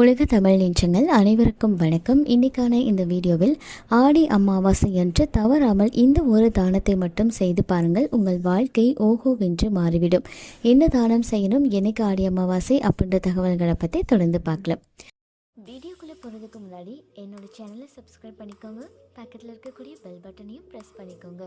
உலக தமிழ் நெஞ்சங்கள் அனைவருக்கும் வணக்கம். இன்னைக்கான இந்த வீடியோவில் ஆடி அமாவாசை என்று தவறாமல் இந்த ஒரு தானத்தை மட்டும் செய்து பாருங்கள். உங்கள் வாழ்க்கை ஓஹோ வென்று மாறிவிடும். என்ன தானம் செய்யணும்? என்னைக்கு ஆடி அமாவாசை? அப்படின்ற தகவல்களை பற்றி தொடர்ந்து பார்க்கலாம். வீடியோக்குள்ளே போகிறதுக்கு முன்னாடி என்னோட சேனலை சப்ஸ்கிரைப் பண்ணிக்கோங்க. பக்கத்தில் இருக்கக்கூடிய பெல் பட்டனையும் ப்ரெஸ் பண்ணிக்கோங்க.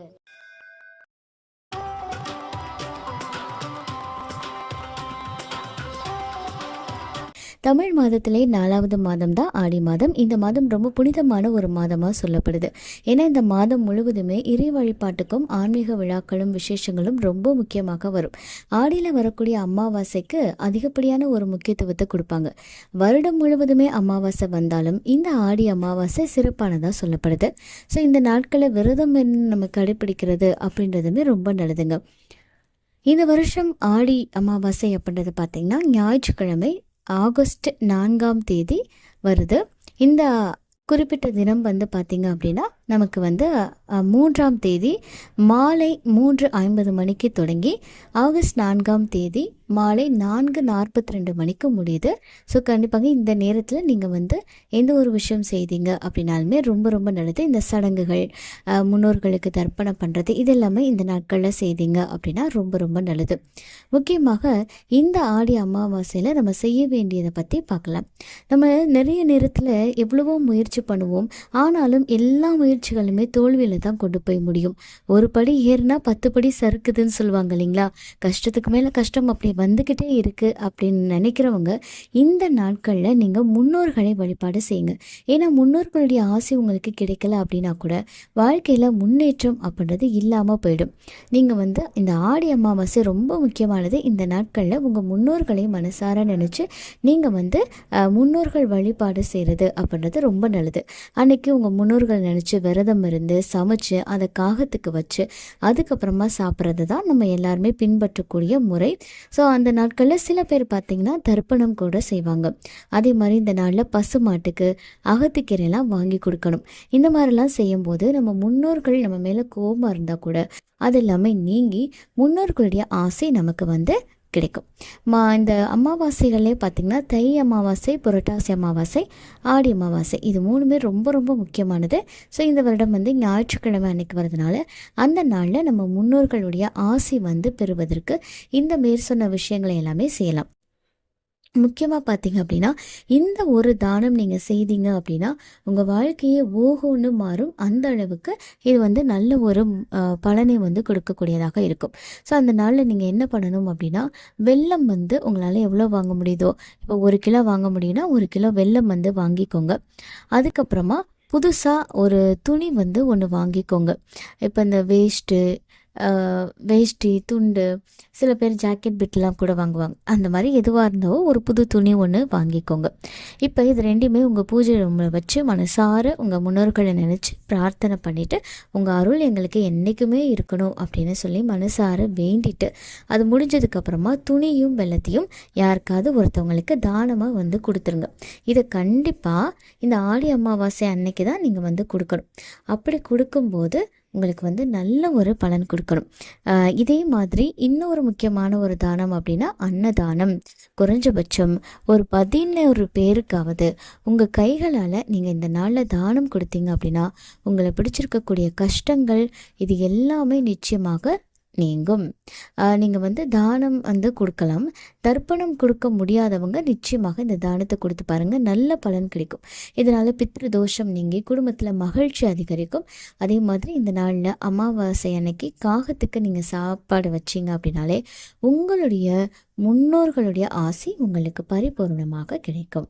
தமிழ் மாதத்திலே நாலாவது மாதம் தான் ஆடி மாதம். இந்த மாதம் ரொம்ப புனிதமான ஒரு மாதமாக சொல்லப்படுது. ஏன்னா இந்த மாதம் முழுவதுமே இறை வழிபாட்டுக்கும் ஆன்மீக விழாக்களும் விசேஷங்களும் ரொம்ப முக்கியமாக வரும். ஆடியில் வரக்கூடிய அமாவாசைக்கு அதிகப்படியான ஒரு முக்கியத்துவத்தை கொடுப்பாங்க. வருடம் முழுவதுமே அமாவாசை வந்தாலும் இந்த ஆடி அமாவாசை சிறப்பானதாக சொல்லப்படுது. ஸோ இந்த நாட்களை விரதம் என்ன நம்ம கடைபிடிக்கிறது அப்படின்றதுமே ரொம்ப நல்லதுங்க. இந்த வருஷம் ஆடி அமாவாசை அப்படின்றது பார்த்திங்கன்னா ஞாயிற்றுக்கிழமை ஆகஸ்ட் நான்காம் தேதி வருது. இந்த குறிப்பிட்ட தினம் வந்து பார்த்திங்க அப்படின்னா நமக்கு வந்து மூன்றாம் தேதி மாலை மூன்று ஐம்பது மணிக்கு தொடங்கி ஆகஸ்ட் நான்காம் தேதி மாலை நான்கு நாற்பத்தி ரெண்டு மணிக்கு முடியுது. ஸோ கண்டிப்பாக இந்த நேரத்தில் நீங்கள் வந்து எந்த ஒரு விஷயம் செய்தீங்க அப்படின்னாலுமே ரொம்ப ரொம்ப நல்லது. இந்த சடங்குகள் முன்னோர்களுக்கு தர்ப்பணம் பண்ணுறது இதெல்லாமே இந்த நாட்களில் செய்தீங்க அப்படின்னா ரொம்ப ரொம்ப நல்லது. முக்கியமாக இந்த ஆடி அமாவாசையில் நம்ம செய்ய வேண்டியதை பற்றி பார்க்கலாம். நம்ம நிறைய நேரத்தில் எவ்வளவோ முயற்சி பண்ணுவோம். ஆனாலும் எல்லா முயற்சி முயற்சிகளுமே தோல்வியில் தான் கொண்டு போய் முடியும். ஒரு படி ஏறுனா பத்து படி சறுக்குதுன்னு சொல்லுவாங்க இல்லைங்களா? கஷ்டத்துக்கு மேலே கஷ்டம் அப்படி வந்துக்கிட்டே இருக்குது அப்படின்னு நினைக்கிறவங்க இந்த நாட்களில் நீங்கள் முன்னோர்களை வழிபாடு செய்யுங்க. ஏன்னா முன்னோர்களுடைய ஆசை உங்களுக்கு கிடைக்கல அப்படின்னா கூட வாழ்க்கையில் முன்னேற்றம் அப்படின்றது இல்லாமல் போயிடும். நீங்கள் வந்து இந்த ஆடி அமாவாசை ரொம்ப முக்கியமானது. இந்த நாட்களில் உங்கள் முன்னோர்களை மனசார நினச்சி நீங்கள் வந்து முன்னோர்கள் வழிபாடு செய்கிறது அப்படின்றது ரொம்ப நல்லது. அன்றைக்கி உங்கள் முன்னோர்கள் நினச்சி விரதம் இருந்து சமைச்சு அதை காகத்துக்கு வச்சு அதுக்கப்புறமா சாப்பிட்றது தான் நம்ம எல்லாருமே பின்பற்றக்கூடிய முறை. ஸோ அந்த நாட்களில் சில பேர் பார்த்திங்கன்னா தர்ப்பணம் கூட செய்வாங்க. அதே மாதிரி இந்த நாளில் பசு மாட்டுக்கு அகத்துக்கீரைலாம் வாங்கி கொடுக்கணும். இந்த மாதிரிலாம் செய்யும்போது நம்ம முன்னோர்கள் நம்ம மேலே கோபமாக இருந்தால் கூட அது எல்லாமே நீங்கி முன்னோர்களுடைய ஆசை நமக்கு வந்து கிடைக்கும். மா இந்த அமாவாசைகள்லேயே பார்த்திங்கன்னா தை அமாவாசை புரட்டாசி அமாவாசை ஆடி அமாவாசை இது மூணுமே ரொம்ப ரொம்ப முக்கியமானது. ஸோ இந்த வருடம் வந்து ஞாயிற்றுக்கிழமை அன்னைக்கு வரதுனால அந்த நாளில் நம்ம முன்னோர்களுடைய ஆசை வந்து பெறுவதற்கு இந்த மேற்சொன்ன விஷயங்களை எல்லாமே செய்யலாம். முக்கியமாக பார்த்தீங்க அப்படின்னா இந்த ஒரு தானம் நீங்கள் செய்தீங்க அப்படின்னா உங்கள் வாழ்க்கையே ஓஹோன்னு மாறும். அந்த அளவுக்கு இது வந்து நல்ல ஒரு பலனை வந்து கொடுக்கக்கூடியதாக இருக்கும். ஸோ அந்த நாளில் நீங்கள் என்ன பண்ணணும் அப்படின்னா வெள்ளம் வந்து உங்களால் எவ்வளோ வாங்க முடியுதோ இப்போ ஒரு கிலோ வாங்க முடியும்னா ஒரு கிலோ வெள்ளம் வந்து வாங்கிக்கோங்க. அதுக்கப்புறமா புதுசாக ஒரு துணி வந்து ஒன்று வாங்கிக்கோங்க. இப்போ இந்த வேஸ்ட்டு வேஷ்டி துண்டு சில பேர் ஜாக்கெட் பிட்லாம் கூட வாங்குவாங்க. அந்த மாதிரி எதுவாக இருந்தாலும் ஒரு புது துணி ஒன்று வாங்கிக்கோங்க. இப்போ இது ரெண்டுமே உங்கள் பூஜை ரூமில் வச்சு மனசார உங்கள் முன்னோர்களை நினச்சி பிரார்த்தனை பண்ணிவிட்டு உங்கள் அருள் எங்களுக்கு என்றைக்குமே இருக்கணும் அப்படின்னு சொல்லி மனசார வேண்டிட்டு அது முடிஞ்சதுக்கப்புறமா துணியும் வெள்ளத்தையும் யாருக்காவது ஒருத்தவங்களுக்கு தானமாக வந்து கொடுத்துருங்க. இதை கண்டிப்பாக இந்த ஆடி அமாவாசை அன்னைக்கு தான் நீங்கள் வந்து கொடுக்கணும். அப்படி கொடுக்கும்போது உங்களுக்கு வந்து நல்ல ஒரு பலன் கொடுக்கணும். இதே மாதிரி இன்னொரு முக்கியமான ஒரு தானம் அப்படின்னா அன்னதானம். குறைஞ்சபட்சம் ஒரு பதினோரு பேருக்காவது உங்கள் கைகளால் நீங்கள் இந்த நாளில் தானம் கொடுத்தீங்க அப்படின்னா உங்களை பிடிச்சிருக்கக்கூடிய கஷ்டங்கள் இது எல்லாமே நிச்சயமாக நீங்கும். நீங்கள் வந்து தானம் வந்து கொடுக்கலாம். தர்ப்பணம் கொடுக்க முடியாதவங்க நிச்சயமாக இந்த தானத்தை கொடுத்து பாருங்கள் நல்ல பலன் கிடைக்கும். இதனால் பித்ரு தோஷம் நீங்கி குடும்பத்தில் மகிழ்ச்சி அதிகரிக்கும். அதே மாதிரி இந்த நாளில் அமாவாசை அன்னைக்கு காகத்துக்கு நீங்கள் சாப்பாடு வச்சிங்க அப்படின்னாலே உங்களுடைய முன்னோர்களுடைய ஆசை உங்களுக்கு பரிபூர்ணமாக கிடைக்கும்.